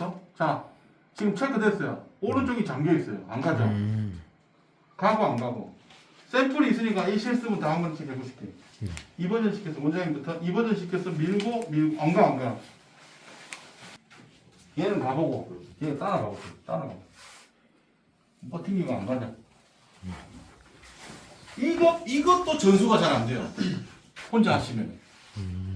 이쪽에서 자 지금 체크됐어요. 오른쪽이 잠겨 있어요. 안 가죠. 음. 가고 안 가고 샘플이 있으니까 이 실습은 다 한 번씩 해보실게요. 네. 2버전 시켜서 원장님부터 2버전 시켜서 밀고 밀고 안 가 안 가. 얘는 가보고 얘 따라가고 따라가고 버팅기가 안 가냐. 이것 이것도 전수가 잘 안 돼요. 혼자 하시면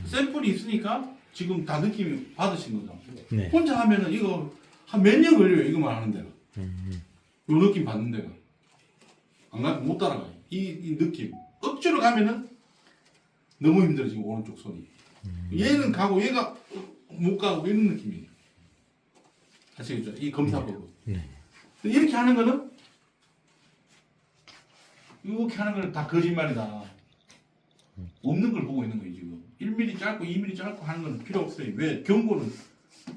샘플이 있으니까 지금 다 느낌이 받으신 거죠. 네. 혼자 하면은 이거 한 몇 년 걸려요. 이거만 하는 데가. 음. 요 느낌 받는 데가 안 가, 못 따라가요. 이, 이 느낌 억지로 가면은 너무 힘들어 지금 오른쪽 손이. 얘는 가고 얘가 못 가고 이런 느낌이에요. 아시겠죠? 이 검사법은. 네. 이렇게 하는 거는 이렇게 하는 거는 다 거짓말이다. 없는 걸 보고 있는 거예요 지금. 1mm 짧고 2mm 짧고 하는 건 필요 없어요. 왜? 경고는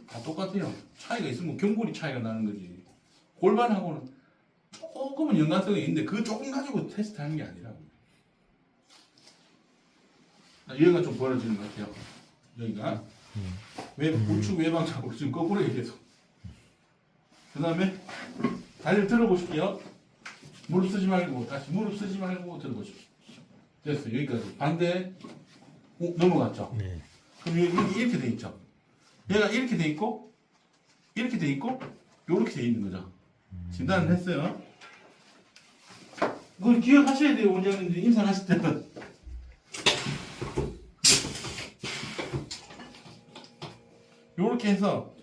다 똑같아요. 차이가 있으면 경고리 차이가 나는 거지. 골반하고는 조금은 연관성이 있는데 그 조금 가지고 테스트하는 게 아니라고. 아, 여기가 좀 벌어지는 것 같아요. 여기가 외 우측 외방적으로 지금 거꾸로 계속. 그 다음에 다리를 들어보실게요. 무릎 쓰지 말고 다시 무릎 쓰지 말고 들어보십시오. 됐어요. 여기까지 반대 오, 넘어갔죠. 네. 그럼 여기, 이렇게 돼 있죠. 얘가 이렇게 돼 있고 이렇게 돼 있고 이렇게 돼 있는 거죠. 진단을 했어요. 그걸 기억하셔야 돼요, 원장님 인사하실 때는. 요렇게 해서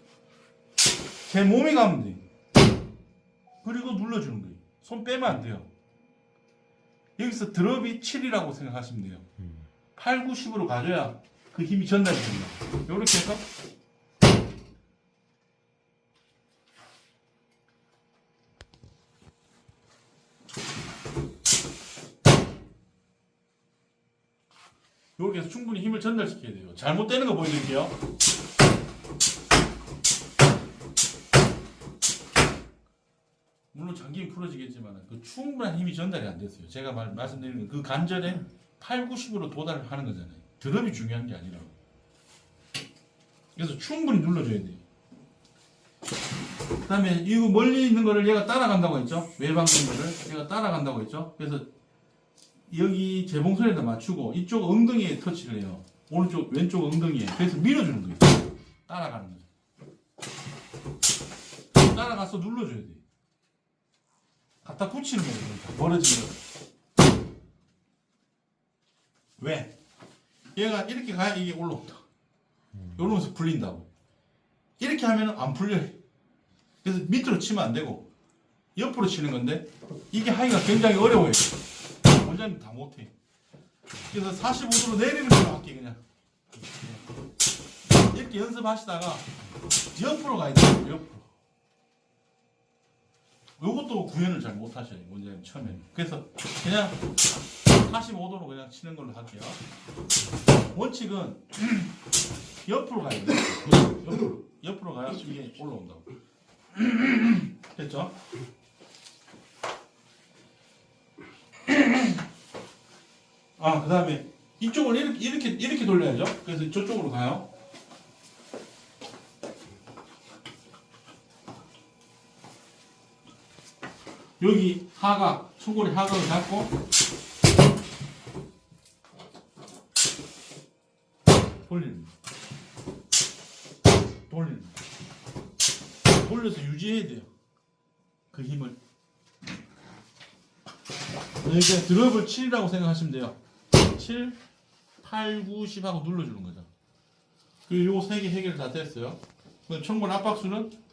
제 몸이 가면 돼. 그리고 눌러주는 거예요. 손 빼면 안 돼요. 여기서 드롭이 7이라고 생각하시면 돼요. 8, 90으로 가져야 그 힘이 전달이 됩니다. 요렇게 해서 요렇게 해서 충분히 힘을 전달시켜야 돼요. 잘못되는 거 보여드릴게요. 물론 장기는 풀어지겠지만 그 충분한 힘이 전달이 안 됐어요. 제가 말, 말씀드리는 그 관절에 8, 90으로 도달을 하는 거잖아요. 드럼이 중요한 게 아니라고. 그래서 충분히 눌러줘야 돼요. 그 다음에 이거 멀리 있는 거를 얘가 따라간다고 했죠? 외방 있는 거를 얘가 따라간다고 했죠? 그래서 여기 재봉선에다 맞추고 이쪽 엉덩이에 터치를 해요. 오른쪽, 왼쪽 엉덩이에. 그래서 밀어주는 거예요. 따라가는 거죠. 따라가서 눌러줘야 돼요. 갖다 붙이는 거예요. 그러니까. 벌어지는 거. 왜? 얘가 이렇게 가야 이게 올라온다. 이러면서 풀린다고. 이렇게 하면 안 풀려요. 그래서 밑으로 치면 안 되고 옆으로 치는 건데 이게 하기가 굉장히 어려워요. 원장님 다 못해. 그래서 45도로 내리는 걸로 할게 그냥. 이렇게 연습하시다가 옆으로 가야 돼요. 옆으로. 요것도 구현을 잘 못하셔요. 원장님 처음에는. 그래서 그냥 45도로 그냥 치는 걸로 할게요. 원칙은 옆으로 가야 돼요. 옆으로. 옆으로 가야 이게 올라온다고. 됐죠? 아, 그 다음에 이쪽을 이렇게, 이렇게, 이렇게 돌려야죠. 그래서 저쪽으로 가요. 여기 하각, 초골이 하각을 잡고 돌리는. 돌리는. 돌려서 유지해야 돼요. 그 힘을. 이렇게 드롭을 7이라고 생각하시면 돼요. 7, 8, 9, 10 하고 눌러주는 거죠. 그리고 요세 개 해결 다 됐어요. 그럼 청본 압박수는